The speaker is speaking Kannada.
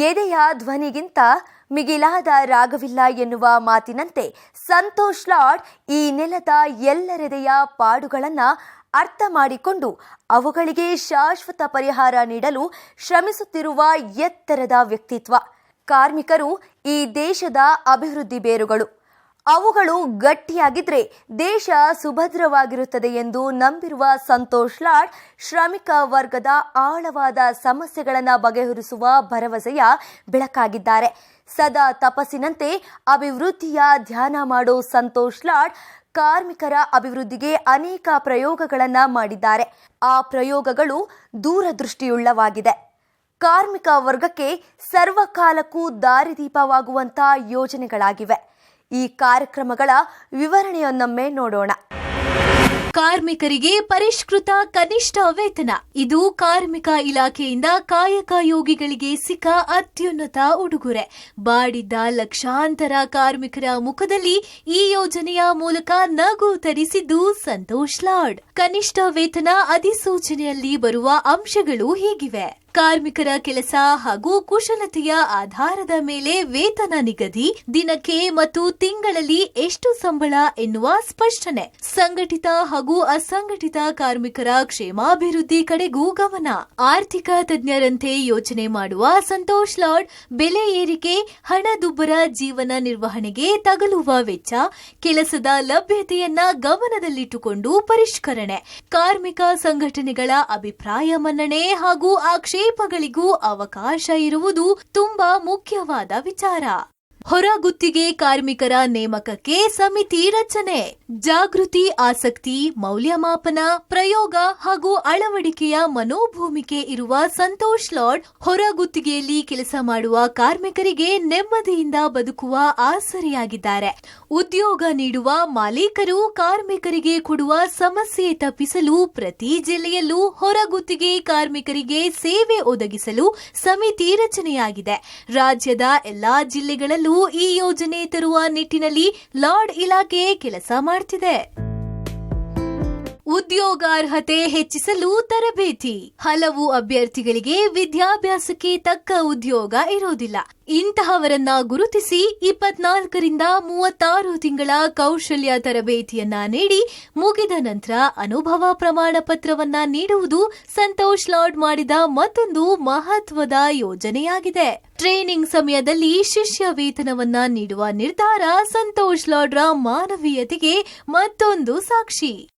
ಎದೆಯ ಧ್ವನಿಗಿಂತ ಮಿಗಿಲಾದ ರಾಗವಿಲ್ಲ ಎನ್ನುವ ಮಾತಿನಂತೆ ಸಂತೋಷ್ ಲಾಡ್ ಈ ನೆಲದ ಎಲ್ಲರೆದೆಯ ಪಾಡುಗಳನ್ನು ಅರ್ಥ ಮಾಡಿಕೊಂಡು ಅವುಗಳಿಗೆ ಶಾಶ್ವತ ಪರಿಹಾರ ನೀಡಲು ಶ್ರಮಿಸುತ್ತಿರುವ ಎತ್ತರದ ವ್ಯಕ್ತಿತ್ವ. ಕಾರ್ಮಿಕರು ಈ ದೇಶದ ಅಭಿವೃದ್ಧಿ ಬೇರುಗಳು. ಅವುಗಳು ಗಟ್ಟಿಯಾಗಿದ್ರೆ ದೇಶ ಸುಭದ್ರವಾಗಿರುತ್ತದೆ ಎಂದು ನಂಬಿರುವ ಸಂತೋಷ್ ಲಾಡ್, ಶ್ರಮಿಕ ವರ್ಗದ ಆಳವಾದ ಸಮಸ್ಯೆಗಳನ್ನು ಬಗೆಹರಿಸುವ ಭರವಸೆಯ ಬೆಳಕಾಗಿದ್ದಾರೆ. ಸದಾ ತಪಸ್ಸಿನಂತೆ ಅಭಿವೃದ್ಧಿಯ ಧ್ಯಾನ ಮಾಡೋ ಸಂತೋಷ್ ಲಾಡ್ ಕಾರ್ಮಿಕರ ಅಭಿವೃದ್ಧಿಗೆ ಅನೇಕ ಪ್ರಯೋಗಗಳನ್ನು ಮಾಡಿದ್ದಾರೆ. ಆ ಪ್ರಯೋಗಗಳು ದೂರದೃಷ್ಟಿಯುಳ್ಳವಾಗಿದೆ. ಕಾರ್ಮಿಕ ವರ್ಗಕ್ಕೆ ಸರ್ವಕಾಲಕ್ಕೂ ದಾರಿದೀಪವಾಗುವಂಥ ಯೋಜನೆಗಳಾಗಿವೆ. ಈ ಕಾರ್ಯಕ್ರಮಗಳ ವಿವರಣೆಯನ್ನೊಮ್ಮೆ ನೋಡೋಣ. ಕಾರ್ಮಿಕರಿಗೆ ಪರಿಷ್ಕೃತ ಕನಿಷ್ಠ ವೇತನ. ಇದು ಕಾರ್ಮಿಕ ಇಲಾಖೆಯಿಂದ ಕಾಯಕ ಯೋಗಿಗಳಿಗೆ ಸಿಕ್ಕ ಅತ್ಯುನ್ನತ ಉಡುಗೊರೆ. ಬಾಡಿದ್ದ ಲಕ್ಷಾಂತರ ಕಾರ್ಮಿಕರ ಮುಖದಲ್ಲಿ ಈ ಯೋಜನೆಯ ಮೂಲಕ ನಗು ತರಿಸಿದ್ದು ಸಂತೋಷ್ ಲಾಡ್. ಕನಿಷ್ಠ ವೇತನ ಅಧಿಸೂಚನೆಯಲ್ಲಿ ಬರುವ ಅಂಶಗಳು ಹೀಗಿವೆ. ಕಾರ್ಮಿಕರ ಕೆಲಸ ಹಾಗೂ ಕುಶಲತೆಯ ಆಧಾರದ ಮೇಲೆ ವೇತನ ನಿಗದಿ, ದಿನಕ್ಕೆ ಮತ್ತು ತಿಂಗಳಲ್ಲಿ ಎಷ್ಟು ಸಂಬಳ ಎನ್ನುವ ಸ್ಪಷ್ಟನೆ. ಸಂಘಟಿತ ಹಾಗೂ ಅಸಂಘಟಿತ ಕಾರ್ಮಿಕರ ಕ್ಷೇಮಾಭಿವೃದ್ಧಿ ಕಡೆಗೂ ಗಮನ. ಆರ್ಥಿಕ ತಜ್ಞರಂತೆ ಯೋಚನೆ ಮಾಡುವ ಸಂತೋಷ್ ಲಾಡ್, ಬೆಲೆ ಏರಿಕೆ ಹಣದುಬ್ಬರ ಜೀವನ ನಿರ್ವಹಣೆಗೆ ತಗಲುವ ವೆಚ್ಚ, ಕೆಲಸದ ಲಭ್ಯತೆಯನ್ನ ಗಮನದಲ್ಲಿಟ್ಟುಕೊಂಡು ಪರಿಷ್ಕರಣೆ. ಕಾರ್ಮಿಕ ಸಂಘಟನೆಗಳ ಅಭಿಪ್ರಾಯ ಮನ್ನಣೆ ಹಾಗೂ ಆಕ್ಷೇಪಗಳಿಗೂ ಅವಕಾಶ ಇರುವುದು ತುಂಬಾ ಮುಖ್ಯವಾದ ವಿಚಾರ. ಹೊರಗುತ್ತಿಗೆ ಕಾರ್ಮಿಕರ ನೇಮಕಕ್ಕೆ ಸಮಿತಿ ರಚನೆ. ಜಾಗೃತಿ, ಆಸಕ್ತಿ, ಮೌಲ್ಯಮಾಪನ, ಪ್ರಯೋಗ ಹಾಗೂ ಅಳವಡಿಕೆಯ ಮನೋಭೂಮಿಕೆ ಇರುವ ಸಂತೋಷ್ ಲಾಡ್ ಹೊರಗುತ್ತಿಗೆಯಲ್ಲಿ ಕೆಲಸ ಮಾಡುವ ಕಾರ್ಮಿಕರಿಗೆ ನೆಮ್ಮದಿಯಿಂದ ಬದುಕುವ ಆಸರೆಯಾಗಿದ್ದಾರೆ. ಉದ್ಯೋಗ ನೀಡುವ ಮಾಲೀಕರು ಕಾರ್ಮಿಕರಿಗೆ ಕೊಡುವ ಸಮಸ್ಯೆ ತಪ್ಪಿಸಲು ಪ್ರತಿ ಜಿಲ್ಲೆಯಲ್ಲೂ ಹೊರಗುತ್ತಿಗೆ ಕಾರ್ಮಿಕರಿಗೆ ಸೇವೆ ಒದಗಿಸಲು ಸಮಿತಿ ರಚನೆಯಾಗಿದೆ. ರಾಜ್ಯದ ಎಲ್ಲಾ ಜಿಲ್ಲೆಗಳಲ್ಲೂ ಈ ಯೋಜನೆ ತರುವ ನಿಟ್ಟಿನಲ್ಲಿ ಲಾರ್ಡ್ ಇಲಾಖೆ ಕೆಲಸ Parti'de. ಉದ್ಯೋಗಾರ್ಹತೆ ಹೆಚ್ಚಿಸಲು ತರಬೇತಿ. ಹಲವು ಅಭ್ಯರ್ಥಿಗಳಿಗೆ ವಿದ್ಯಾಭ್ಯಾಸಕ್ಕೆ ತಕ್ಕ ಉದ್ಯೋಗ ಇರೋದಿಲ್ಲ ಇಂತಹವರನ್ನ ಗುರುತಿಸಿ ಇಪ್ಪತ್ನಾಲ್ಕರಿಂದ ಮೂವತ್ತಾರು ತಿಂಗಳ ಕೌಶಲ್ಯ ತರಬೇತಿಯನ್ನ ನೀಡಿ ಮುಗಿದ ನಂತರ ಅನುಭವ ಪ್ರಮಾಣ ಪತ್ರವನ್ನ ನೀಡುವುದು ಸಂತೋಷ್ ಲಾಡ್ ಮಾಡಿದ ಮತ್ತೊಂದು ಮಹತ್ವದ ಯೋಜನೆಯಾಗಿದೆ. ಟ್ರೈನಿಂಗ್ ಸಮಯದಲ್ಲಿ ಶಿಷ್ಯ ವೇತನವನ್ನ ನೀಡುವ ನಿರ್ಧಾರ ಸಂತೋಷ್ ಲಾಡ್ರ ಮಾನವೀಯತೆಗೆ ಮತ್ತೊಂದು ಸಾಕ್ಷಿ.